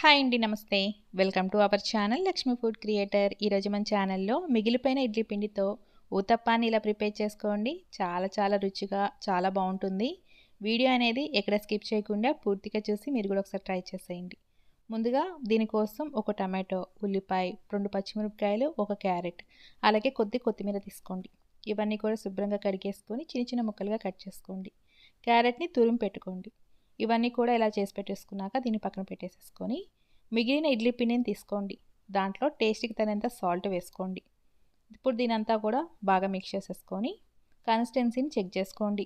Hi అండి నమస్తే. Welcome to our channel Lakshmi food creator. ఈరోజు మన ఛానల్లో మిగిలిపోయిన ఇడ్లీ పిండితో ఊతప్పాన్ని ఇలా ప్రిపేర్ చేసుకోండి. చాలా చాలా రుచిగా చాలా బాగుంటుంది. వీడియో అనేది ఎక్కడ స్కిప్ చేయకుండా పూర్తిగా చూసి మీరు కూడా ఒకసారి ట్రై చేసేయండి. ముందుగా దీనికోసం ఒక టమాటో ఉల్లిపాయ రెండు పచ్చిమిరపకాయలు ఒక క్యారెట్ అలాగే కొద్ది కొత్తిమీర తీసుకోండి. ఇవన్నీ కూడా శుభ్రంగా కడిగేసుకొని చిన్న చిన్న ముక్కలుగా కట్ చేసుకోండి. క్యారెట్ని తురిమి పెట్టుకోండి. ఇవన్నీ కూడా ఇలా చేసి పెట్టేసుకున్నాక దీన్ని పక్కన పెట్టేసేసుకొని మిగిలిన ఇడ్లీ పిండిని తీసుకోండి. దాంట్లో టేస్ట్కి తగినంత సాల్ట్ వేసుకోండి. ఇప్పుడు దీనంతా కూడా బాగా మిక్స్ చేసేసుకొని కన్సిస్టెన్సీని చెక్ చేసుకోండి.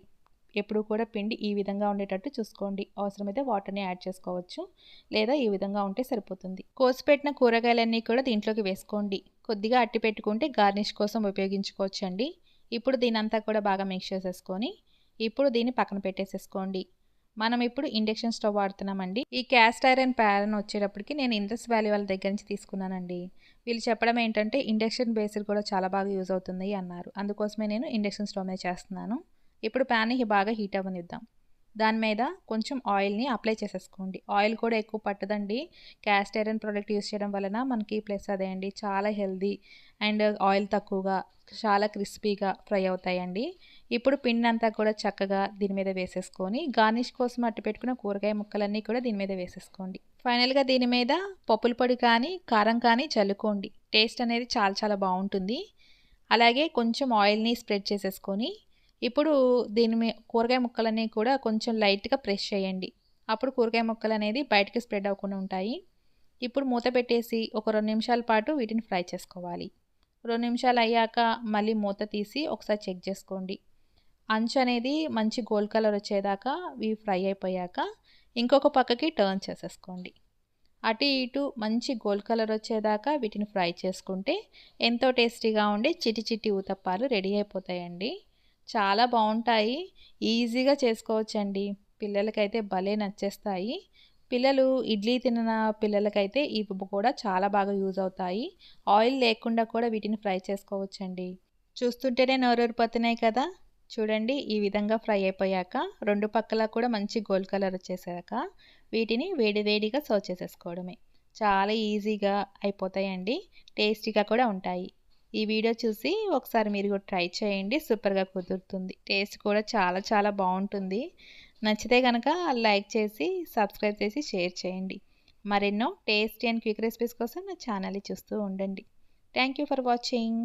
ఎప్పుడు కూడా పిండి ఈ విధంగా ఉండేటట్టు చూసుకోండి. అవసరమైతే వాటర్ని యాడ్ చేసుకోవచ్చు. లేదా ఈ విధంగా ఉంటే సరిపోతుంది. కోసిపెట్టిన కూరగాయలన్నీ కూడా దీంట్లోకి వేసుకోండి. కొద్దిగా అట్టి పెట్టుకుంటే గార్నిష్ కోసం ఉపయోగించుకోవచ్చండి. ఇప్పుడు దీనంతా కూడా బాగా మిక్స్ చేసేసుకొని ఇప్పుడు దీన్ని పక్కన పెట్టేసేసుకోండి. మనం ఇప్పుడు ఇండక్షన్ స్టవ్ వాడుతున్నామండి. ఈ క్యాస్ట్ ఐరన్ ప్యారన్ వచ్చేటప్పటికి నేను ఇంట్రెస్ట్ వ్యాలీ వాళ్ళ దగ్గర నుంచి తీసుకున్నానండి. వీళ్ళు చెప్పడం ఏంటంటే ఇండక్షన్ బేస్డ్ కూడా చాలా బాగా యూజ్ అవుతుంది అన్నారు. అందుకోసమే నేను ఇండక్షన్ స్టవ్ మీద చేస్తున్నాను. ఇప్పుడు ప్యాన్ని బాగా హీట్ అవ్వనిద్దాం. దాని మీద కొంచెం ఆయిల్ని అప్లై చేసేసుకోండి. ఆయిల్ కూడా ఎక్కువ పట్టదండి. క్యాస్ట్ ఐరన్ ప్రోడక్ట్ యూస్ చేయడం వలన మనకి ప్లస్ అదే అండి చాలా హెల్దీ అండ్ ఆయిల్ తక్కువగా చాలా క్రిస్పీగా ఫ్రై అవుతాయండి. ఇప్పుడు పిండి అంతా కూడా చక్కగా దీని మీద వేసేసుకొని గార్నిష్ కోసం అట్టు పెట్టుకున్న కూరగాయ ముక్కలన్నీ కూడా దీని మీద వేసేసుకోండి. ఫైనల్గా దీని మీద పప్పుల పొడి కానీ కారం కానీ చల్లుకోండి. టేస్ట్ అనేది చాలా చాలా బాగుంటుంది. అలాగే కొంచెం ఆయిల్ని స్ప్రెడ్ చేసేసుకొని ఇప్పుడు దీని మీ కూరగాయ ముక్కలన్నీ కూడా కొంచెం లైట్గా ప్రెస్ చేయండి. అప్పుడు కూరగాయ ముక్కలు అనేది బయటకి స్ప్రెడ్ అవ్వకుండా ఉంటాయి. ఇప్పుడు మూత పెట్టేసి ఒక రెండు నిమిషాల పాటు వీటిని ఫ్రై చేసుకోవాలి. రెండు నిమిషాలు అయ్యాక మళ్ళీ మూత తీసి ఒకసారి చెక్ చేసుకోండి. అంచు అనేది మంచి గోల్డ్ కలర్ వచ్చేదాకా ఇవి ఫ్రై అయిపోయాక ఇంకొక పక్కకి టర్న్ చేసేసుకోండి. అటు ఇటు మంచి గోల్డ్ కలర్ వచ్చేదాకా వీటిని ఫ్రై చేసుకుంటే ఎంతో టేస్టీగా ఉండి చిటి చిట్టి ఊతప్పాలు రెడీ అయిపోతాయండి. చాలా బాగుంటాయి. ఈజీగా చేసుకోవచ్చండి. పిల్లలకైతే భలే నచ్చేస్తాయి. పిల్లలు ఇడ్లీ తిన్న పిల్లలకైతే ఇవి కూడా చాలా బాగా యూజ్ అవుతాయి. ఆయిల్ లేకుండా కూడా వీటిని ఫ్రై చేసుకోవచ్చండి. చూస్తుంటేనే నోరూరిపోతున్నాయి కదా. చూడండి ఈ విధంగా ఫ్రై అయిపోయాక రెండు పక్కల కూడా మంచి గోల్డ్ కలర్ వచ్చేసాక వీటిని వేడివేడిగా సర్వ్ చేసేసుకోవడమే. చాలా ఈజీగా అయిపోతాయండి. టేస్టీగా కూడా ఉంటాయి. ఈ వీడియో చూసి ఒకసారి మీరు కూడా ట్రై చేయండి. సూపర్గా కుదురుతుంది. టేస్ట్ కూడా చాలా చాలా బాగుంటుంది. నచ్చితే కనుక లైక్ చేసి సబ్స్క్రైబ్ చేసి షేర్ చేయండి. మరెన్నో టేస్టీ అండ్ క్విక్ రెసిపీస్ కోసం నా ఛానల్ని చూస్తూ ఉండండి. Thank you for watching.